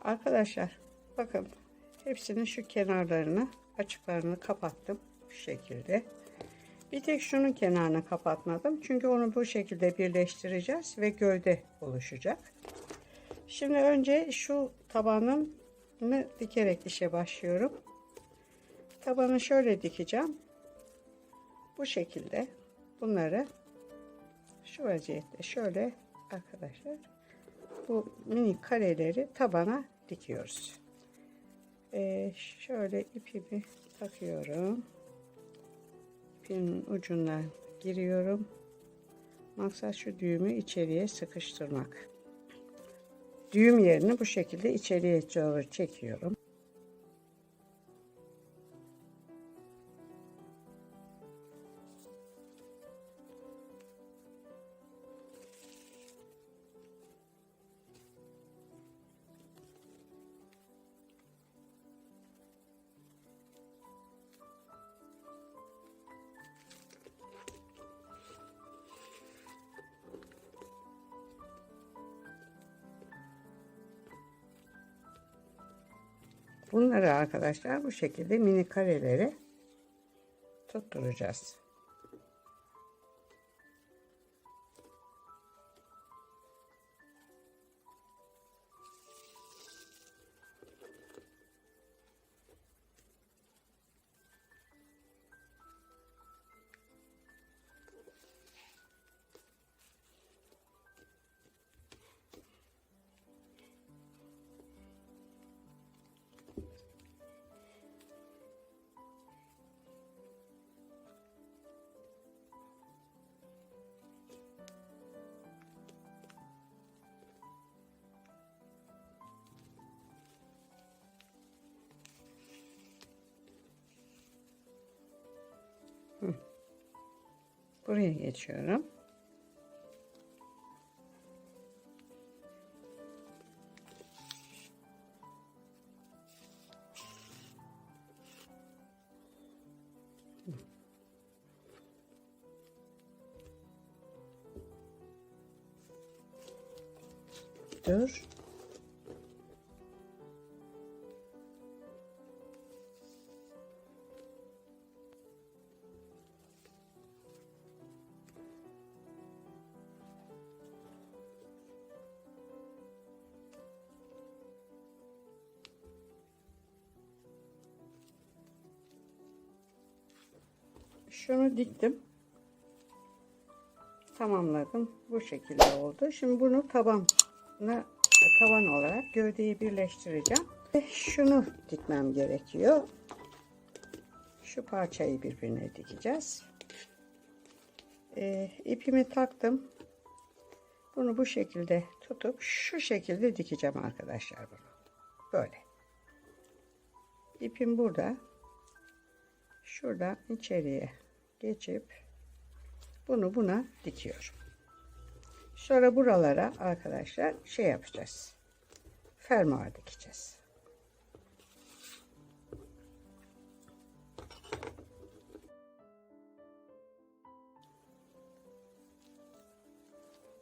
Arkadaşlar bakın hepsinin şu kenarlarını açıklarını kapattım bu şekilde. Bir tek şunun kenarını kapatmadım. Çünkü onu bu şekilde birleştireceğiz ve gövde oluşacak. Şimdi önce şu tabanını dikerek işe başlıyorum. Tabanı şöyle dikeceğim. Bu şekilde bunları şu vaziyette şöyle arkadaşlar bu mini kareleri tabana dikiyoruz. Ee, şöyle ipimi takıyorum. İpin ucundan giriyorum. Maksat şu düğümü içeriye sıkıştırmak. Düğüm yerini bu şekilde içeriye doğru çekiyorum. Bunları arkadaşlar bu şekilde mini kareleri tutturacağız. Buraya geçiyorum. Dur. Şunu diktim. Tamamladım. Bu şekilde oldu. Şimdi bunu tabana taban olarak gövdeyi birleştireceğim. Ve şunu dikmem gerekiyor. Şu parçayı birbirine dikeceğiz. Ee, ipimi taktım. Bunu bu şekilde tutup şu şekilde dikeceğim arkadaşlar bunu. Böyle. İpim burada. Şuradan içeriye geçip bunu buna dikiyorum. Sonra buralara arkadaşlar şey yapacağız. Fermuar dikeceğiz.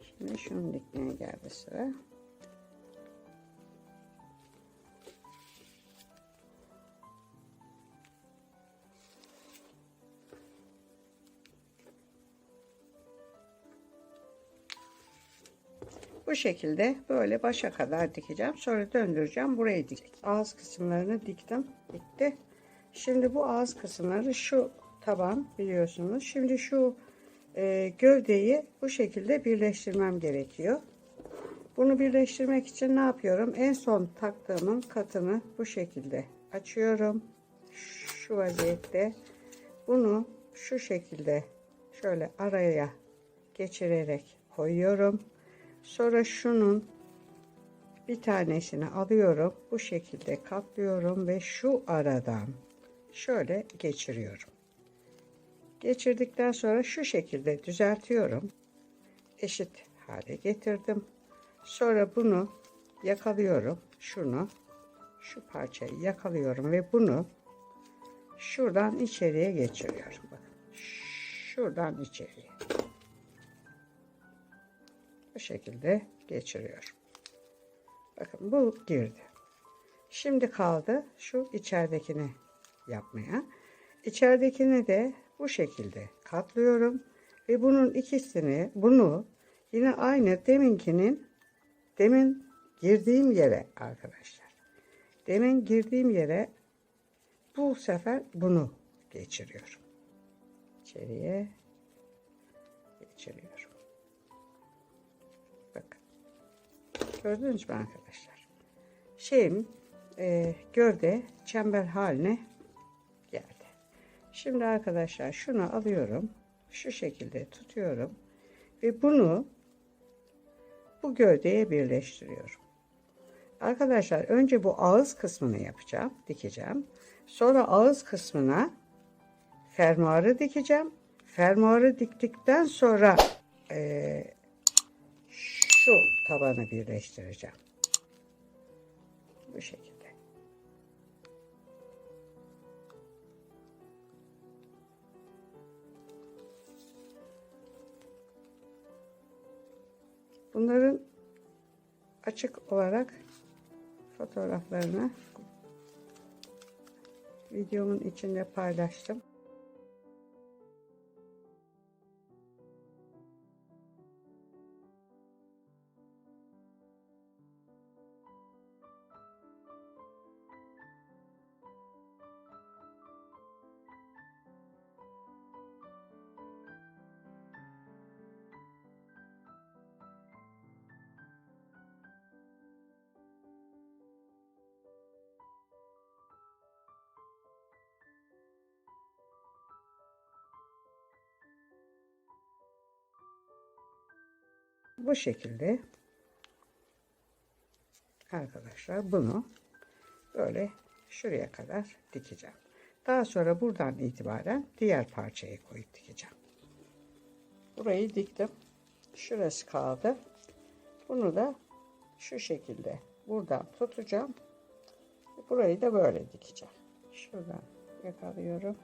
Şimdi şunu dikmeye geldi sıra. Bu şekilde böyle başa kadar dikeceğim. Sonra döndüreceğim. Burayı dik. Ağız kısımlarını diktim. Bitti. Şimdi bu ağız kısımları şu taban biliyorsunuz. Şimdi şu e, gövdeyi bu şekilde birleştirmem gerekiyor. Bunu birleştirmek için ne yapıyorum? En son taktığımın katını bu şekilde açıyorum. Şu vaziyette. Bunu şu şekilde şöyle araya geçirerek koyuyorum. Sonra şunun bir tanesini alıyorum. Bu şekilde katlıyorum ve şu aradan şöyle geçiriyorum. Geçirdikten sonra şu şekilde düzeltiyorum. Eşit hale getirdim. Sonra bunu yakalıyorum. Şunu şu parçayı yakalıyorum ve bunu şuradan içeriye geçiriyorum. Bakın. Şuradan içeriye. Bu şekilde geçiriyorum. Bakın bu girdi. Şimdi kaldı şu içeridekini yapmaya. İçeridekini de bu şekilde katlıyorum ve bunun ikisini bunu yine aynı deminkinin demin girdiğim yere arkadaşlar. Demin girdiğim yere bu sefer bunu geçiriyorum. İçeriye geçiriyorum. Gördünüz mü arkadaşlar? Şeyim e, gövde çember haline geldi. Şimdi arkadaşlar şunu alıyorum. Şu şekilde tutuyorum. Ve bunu bu gövdeye birleştiriyorum. Arkadaşlar önce bu ağız kısmını yapacağım. Dikeceğim. Sonra ağız kısmına fermuarı dikeceğim. Fermuarı diktikten sonra e, şu tabanı birleştireceğim. Bu şekilde. Bunların açık olarak fotoğraflarını videomun içinde paylaştım. Bu şekilde arkadaşlar bunu böyle şuraya kadar dikeceğim. Daha sonra buradan itibaren diğer parçayı koyup dikeceğim. Burayı diktim. Şurası kaldı. Bunu da şu şekilde buradan tutacağım. Burayı da böyle dikeceğim. Şuradan yakalıyorum.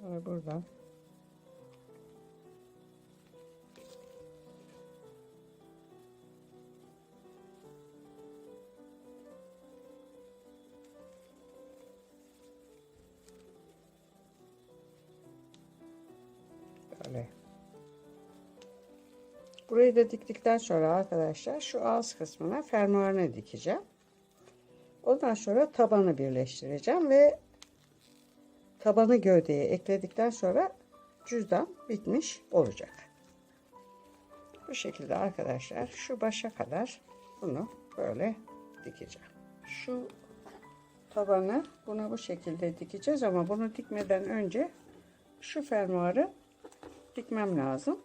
Sonra buradan böyle Burayı da diktikten sonra arkadaşlar şu ağız kısmına fermuarını dikeceğim. Ondan sonra tabanı birleştireceğim ve tabanı gövdeye ekledikten sonra cüzdan bitmiş olacak. Bu şekilde arkadaşlar şu başa kadar bunu böyle dikeceğim. Şu tabanı buna bu şekilde dikeceğiz ama bunu dikmeden önce şu fermuarı dikmem lazım.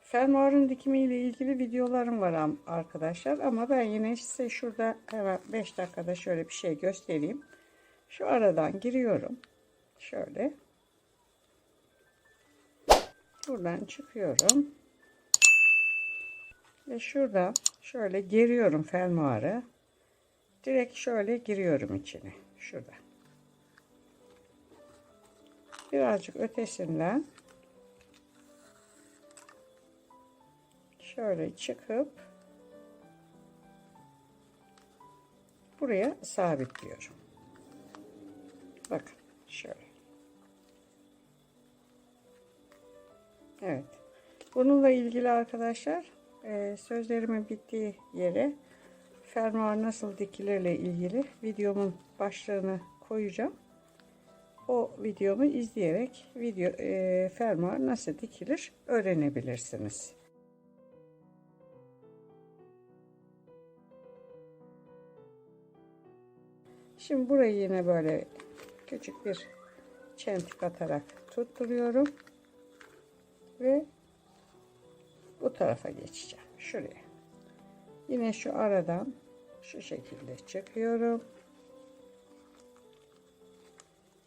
Fermuarın dikimiyle ilgili videolarım var arkadaşlar ama ben yine size şurada hemen 5 dakikada şöyle bir şey göstereyim. Şu aradan giriyorum. Şöyle. Buradan çıkıyorum. Ve şuradan şöyle geriyorum fermuarı. Direkt şöyle giriyorum içine. Şurada. Birazcık ötesinden şöyle çıkıp buraya sabitliyorum. Bakın şöyle. Evet. Bununla ilgili arkadaşlar e, sözlerimin bittiği yere fermuar nasıl dikilirle ilgili videomun başlığını koyacağım. O videomu izleyerek video e, fermuar nasıl dikilir öğrenebilirsiniz. Şimdi burayı yine böyle küçük bir çentik atarak tutturuyorum. Ve bu tarafa geçeceğim. Şuraya. Yine şu aradan şu şekilde çıkıyorum.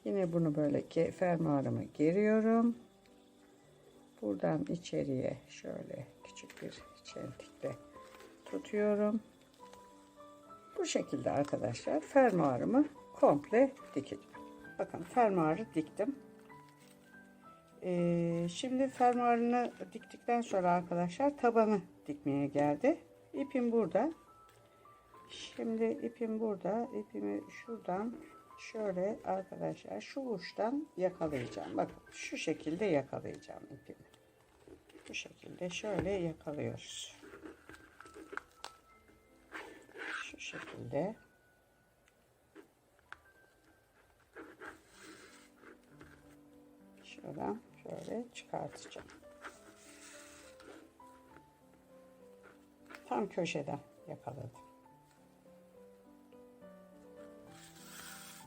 Yine bunu böyle ki fermuarımı geriyorum. Buradan içeriye şöyle küçük bir çentikle tutuyorum. Bu şekilde arkadaşlar fermuarımı komple dikeceğim. Bakın fermuarı diktim. Ee, şimdi fermuarını diktikten sonra arkadaşlar tabanı dikmeye geldi. İpim burada. Şimdi ipim burada. İpimi şuradan şöyle arkadaşlar şu uçtan yakalayacağım. Bakın şu şekilde yakalayacağım ipimi. Bu şekilde şöyle yakalıyoruz. Şu şekilde. Şuradan şöyle çıkartacağım. Tam köşeden yakaladım.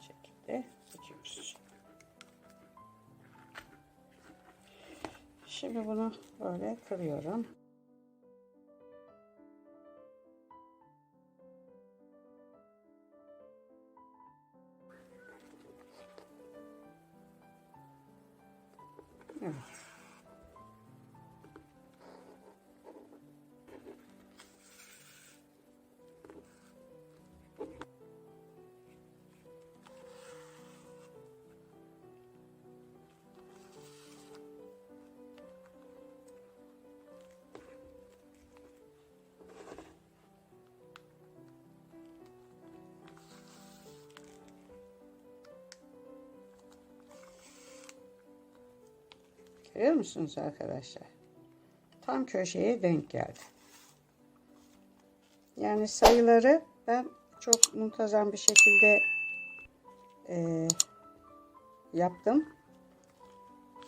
Şekilde dikiyoruz. Şimdi bunu böyle kırıyorum. Görüyor musunuz arkadaşlar? Tam köşeye denk geldi. Yani sayıları ben çok muntazam bir şekilde e, yaptım.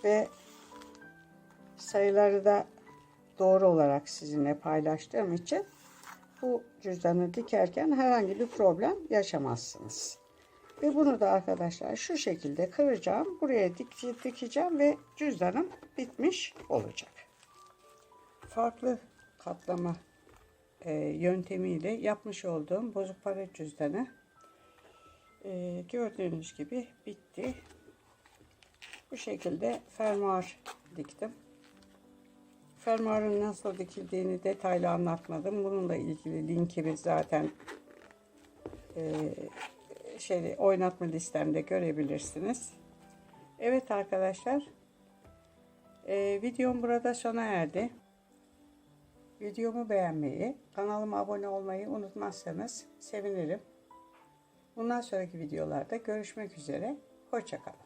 Ve sayıları da doğru olarak sizinle paylaştığım için bu cüzdanı dikerken herhangi bir problem yaşamazsınız. Ve bunu da arkadaşlar şu şekilde kıracağım. Buraya dik dikeceğim ve cüzdanım bitmiş olacak. Farklı katlama e, yöntemiyle yapmış olduğum bozuk para cüzdanı e, gördüğünüz gibi bitti. Bu şekilde fermuar diktim. Fermuarın nasıl dikildiğini detaylı anlatmadım. Bununla ilgili linkimi zaten e, şey oynatma listemde görebilirsiniz. Evet arkadaşlar. E, videom burada sona erdi. Videomu beğenmeyi, kanalıma abone olmayı unutmazsanız sevinirim. Bundan sonraki videolarda görüşmek üzere. Hoşçakalın.